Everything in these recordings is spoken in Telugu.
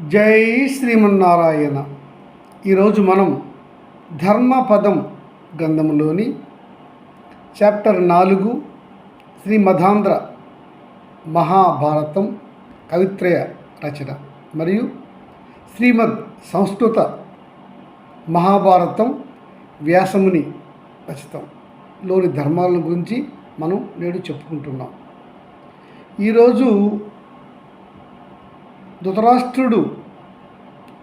జై శ్రీమన్నారాయణ. ఈరోజు మనం ధర్మపదం గ్రంథంలోని చాప్టర్ నాలుగు శ్రీమధాంధ్ర మహాభారతం కవిత్రయ రచన మరియు శ్రీమద్ సంస్కృత మహాభారతం వ్యాసముని రచితం లోని ధర్మాల గురించి మనం నేడు చెప్పుకుంటున్నాం. ఈరోజు ధృతరాష్ట్రుడు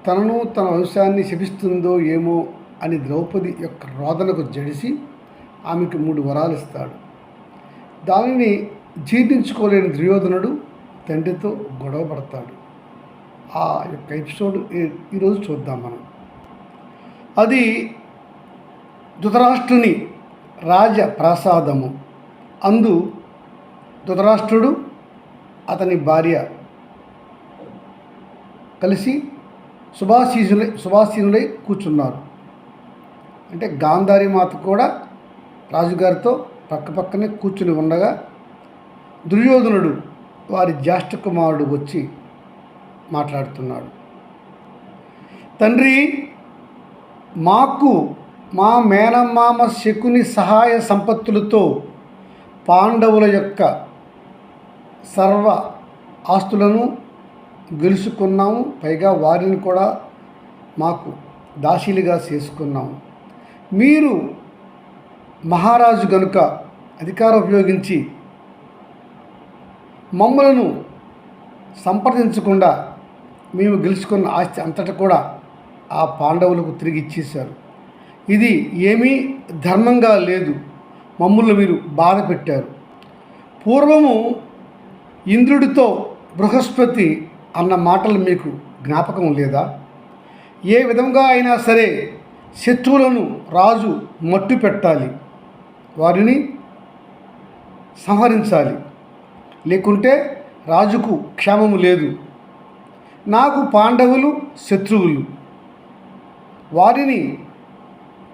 తనను తన వంశాన్ని శపిస్తుందో ఏమో అని ద్రౌపది యొక్క రోదనకు జడిసి ఆమెకు మూడు వరాలు ఇస్తాడు. దానిని జీర్ణించుకోలేని దుర్యోధనుడు తండ్రితో గొడవ పడతాడు. ఆ యొక్క ఎపిసోడ్ ఈరోజు చూద్దాం మనం. అది ధృతరాష్ట్రుని రాజ ప్రసాదము. అందు ధృతరాష్ట్రుడు అతని భార్య కలిసి సుభాషీనులై సుభాషీనులై కూర్చున్నారు. అంటే గాంధారి మాత కూడా రాజుగారితో పక్కపక్కనే కూర్చుని ఉండగా దుర్యోధనుడు వారి జ్యేష్ఠ కుమారుడు వచ్చి మాట్లాడుతున్నాడు. తండ్రి మాకు మా మేనమామ శకుని సహాయ సంపత్తులతో పాండవుల యొక్క సర్వ ఆస్తులను గెలుచుకున్నాము పైగా వారిని కూడా మాకు దాసీలుగా చేసుకున్నాము. మీరు మహారాజు గనుక అధికారం ఉపయోగించి మమ్మలను సంప్రదించకుండా మేము గెలుచుకున్న ఆస్తి అంతటా కూడా ఆ పాండవులకు తిరిగి ఇచ్చేశారు. ఇది ఏమీ ధర్మంగా లేదు. మమ్మల్ని మీరు బాధ పెట్టారు. పూర్వము ఇంద్రుడితో బృహస్పతి అన్న మాటలు మీకు జ్ఞాపకం లేదా? ఏ విధంగా అయినా సరే శత్రువులను రాజు మట్టు పెట్టాలి. వారిని సంహరించాలి. లేకుంటే రాజుకు క్షేమము లేదు. నాకు పాండవులు శత్రువులు. వారిని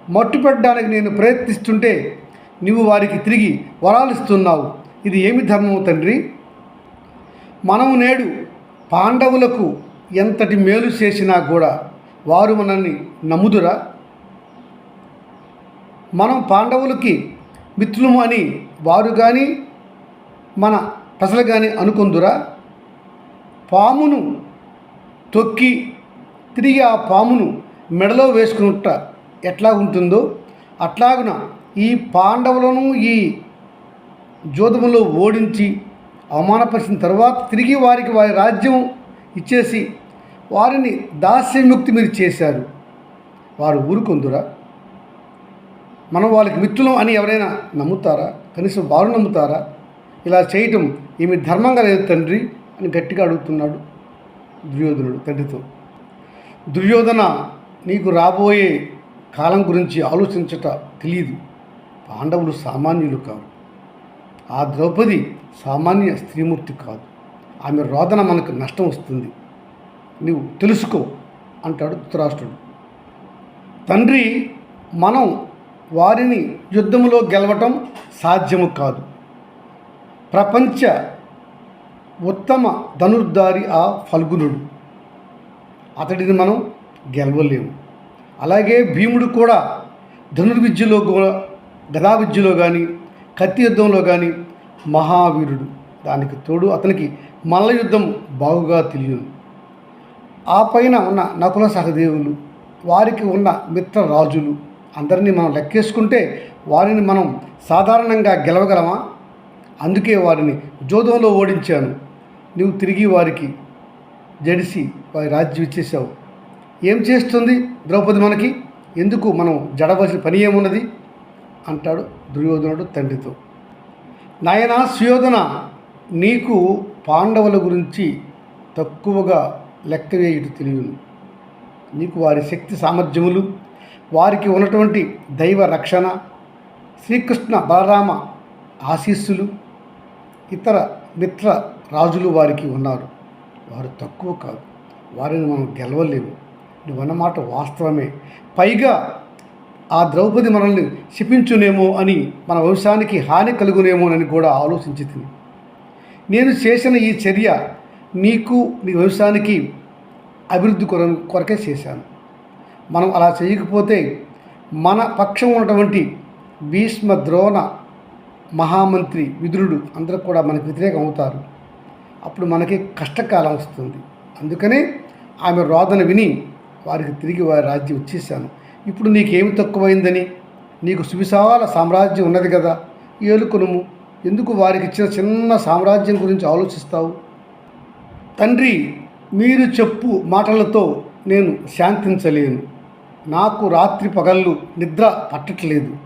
మట్టు పెట్టడానికి నేను ప్రయత్నిస్తుంటే నువ్వు వారికి తిరిగి వరాలు ఇస్తున్నావు ఇది ఏమి ధర్మము తండ్రి? మనము నేడు పాండవులకు ఎంతటి మేలు చేసినా కూడా వారు మనల్ని నమ్ముదురా? మనం పాండవులకి మిత్రులము అని వారు కానీ మన ప్రజలు కానీ అనుకుందురా? పామును తొక్కి తిరిగి ఆ పామును మెడలో వేసుకున్నట్ట ఎట్లా ఉంటుందో అట్లాగున ఈ పాండవులను ఈ జోదములో ఓడించి అవమానపరిచిన తర్వాత తిరిగి వారికి వారి రాజ్యం ఇచ్చేసి వారిని దాస్యముక్తి మీరు చేశారు. వారు ఊరుకొందురా? మనం వాళ్ళకి మిత్రులం అని ఎవరైనా నమ్ముతారా? కనీసం వారు నమ్ముతారా? ఇలా చేయటం ఏమి ధర్మంగా లేదు తండ్రి అని గట్టిగా అడుగుతున్నాడు దుర్యోధనుడు తండ్రితో. దుర్యోధన నీకు రాబోయే కాలం గురించి ఆలోచించట తెలియదు. పాండవులు సామాన్యులు కావు ఆ ద్రౌపది సామాన్య స్త్రీమూర్తి కాదు. ఆమె రోదన మనకు నష్టం వస్తుంది. నీవు తెలుసుకో అంటాడు ధృతరాష్ట్రుడు. తండ్రి మనం వారిని యుద్ధంలో గెలవటం సాధ్యము కాదు. ప్రపంచ ఉత్తమ ధనుర్ధారి ఆ ఫల్గునుడు. అతడిని మనం గెలవలేము. అలాగే భీముడు కూడా ధనుర్విద్యలో కూడా గదా విద్యలో కానీ కత్తి యుద్ధంలో కానీ మహావీరుడు దానికి తోడు అతనికి మల్ల యుద్ధం బాగుగా తెలియదు ఆ పైన ఉన్న నకుల సహదేవులు వారికి ఉన్న మిత్ర రాజులు అందరినీ మనం లెక్కేసుకుంటే వారిని మనం సాధారణంగా గెలవగలమా? అందుకే వారిని జోదంలో ఓడించాను. నువ్వు తిరిగి వారికి జడిసి వారి రాజ్యం ఇచ్చేసావు ఏం చేస్తుంది ద్రౌపది మనకి? ఎందుకు మనం జడవలసిన పని ఏమున్నది? అంటాడు దుర్యోధనుడు తండ్రితో. నాయనా సుయోధన నీకు పాండవుల గురించి తక్కువగా లెక్క వేయుట తెలియను. నీకు వారి శక్తి సామర్థ్యములు వారికి ఉన్నటువంటి దైవ రక్షణ శ్రీకృష్ణ బలరామ ఆశీస్సులు ఇతర మిత్ర రాజులు వారికి ఉన్నారు. వారు తక్కువ కాదు. వారిని మనం గెలవలేము. నువ్వన్నమాట వాస్తవమే. పైగా ఆ ద్రౌపది మనల్ని శిపించునేమో అని మన వంశానికి హాని కలుగునేమోనని కూడా ఆలోచించి నేను చేసిన ఈ చర్య నీకు నీ వంశానికి అభివృద్ధి కొర కొరకే చేశాను. మనం అలా చేయకపోతే మన పక్షం ఉన్నటువంటి భీష్మ ద్రోణ మహామంత్రి విదురుడు అందరూ కూడా మనకు వ్యతిరేకం అవుతారు. అప్పుడు మనకి కష్టకాలం వస్తుంది. అందుకనే ఆమె రోదన విని వారికి తిరిగి వారి రాజ్యం వచ్చేసాను ఇప్పుడు నీకేమి తక్కువైందని? నీకు సువిశాల సామ్రాజ్యం ఉన్నది కదా ఏలుకొనుము. ఎందుకు వారికి ఇచ్చిన చిన్న సామ్రాజ్యం గురించి ఆలోచిస్తావు? తండ్రి మీరు చెప్పు మాటలతో నేను శాంతించలేను. నాకు రాత్రి పగళ్ళు నిద్ర పట్టట్లేదు.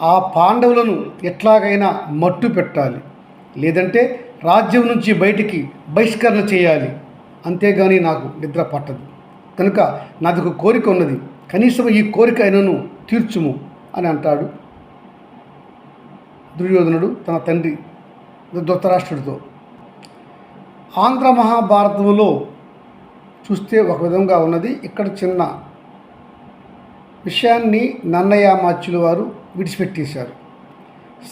ఆ పాండవులను ఎట్లాగైనా మట్టు పెట్టాలి. లేదంటే రాజ్యం నుంచి బయటికి బహిష్కరణ చేయాలి. అంతేగాని నాకు నిద్ర పట్టదు. కనుక నాదొక కోరిక ఉన్నది. కనీసం ఈ కోరిక అయినను తీర్చుము అని అంటాడు దుర్యోధనుడు తన తండ్రి ధృతరాష్ట్రుడితో. ఆంధ్ర మహాభారతంలో చూస్తే ఒక విధంగా ఉన్నది. ఇక్కడ చిన్న విషయాన్ని నన్నయామాచ్యుల వారు విడిచిపెట్టేశారు.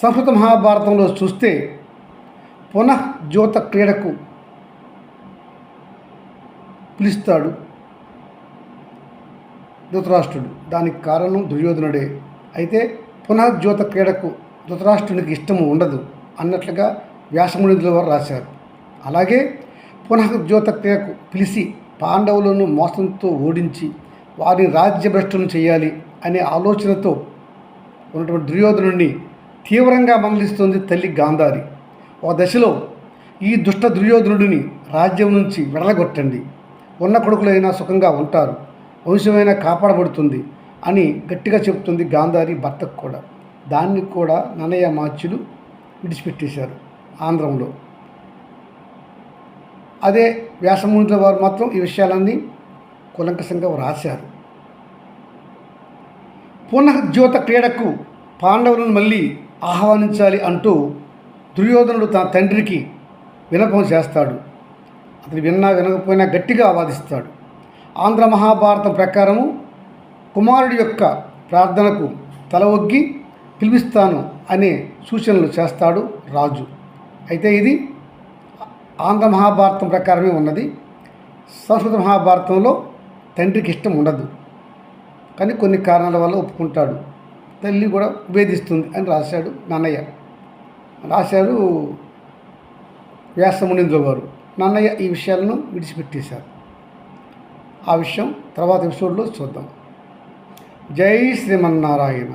సంస్కృత మహాభారతంలో చూస్తే పునః జ్యోత క్రీడకు పిలుస్తాడు. ధృతరాష్ట్రుడు. దానికి కారణం దుర్యోధనుడే. అయితే పునఃజ్యోత క్రీడకు ధృతరాష్ట్రునికి ఇష్టము ఉండదు అన్నట్లుగా వ్యాసమునిధుల వారు రాశారు. అలాగే పునఃజ్యోత క్రియకు పిలిచి పాండవులను మోసంతో ఓడించి వారిని రాజ్యభ్రష్టం చేయాలి అనే ఆలోచనతో ఉన్నటువంటి దుర్యోధనుడిని తీవ్రంగా మందలిస్తుంది తల్లి గాంధారి. ఒక దశలో ఈ దుష్ట దుర్యోధనుడిని రాజ్యం నుంచి వెడలగొట్టండి. ఉన్న కొడుకులైనా సుఖంగా ఉంటారు. వంశమైన కాపాడబడుతుంది అని గట్టిగా చెబుతుంది గాంధారి భర్తకు కూడా. దాన్ని కూడా నన్నయ్య మాచ్యులు విడిచిపెట్టేశారు ఆంధ్రంలో. అదే వ్యాసమూర్తుల వారు మాత్రం ఈ విషయాలన్నీ కులంకషంగా రాశారు పునఃజ్యోత క్రీడకు పాండవులను మళ్ళీ ఆహ్వానించాలి అంటూ దుర్యోధనుడు తన తండ్రికి వినపం చేస్తాడు. అతను విన్నా వినకపోయినా గట్టిగా ఆవాదిస్తాడు. ఆంధ్ర మహాభారతం ప్రకారము కుమారుడి యొక్క ప్రార్థనకు తల ఒగ్గి పిలిపిస్తాను అనే సూచనలు చేస్తాడు రాజు. అయితే ఇది ఆంధ్ర మహాభారతం ప్రకారమే ఉన్నది. సంస్కృత మహాభారతంలో తండ్రికి ఇష్టం ఉండదు. కానీ కొన్ని కారణాల వల్ల ఒప్పుకుంటాడు. తల్లి కూడా వేధిస్తుంది అని రాశాడు నాన్నయ్య. రాశారు వ్యాసమునింద్ర గారు నాన్నయ్య ఈ విషయాలను విడిచిపెట్టేశారు. ఆ విషయం తర్వాత ఎపిసోడ్లో చూద్దాం. జై శ్రీమన్నారాయణ.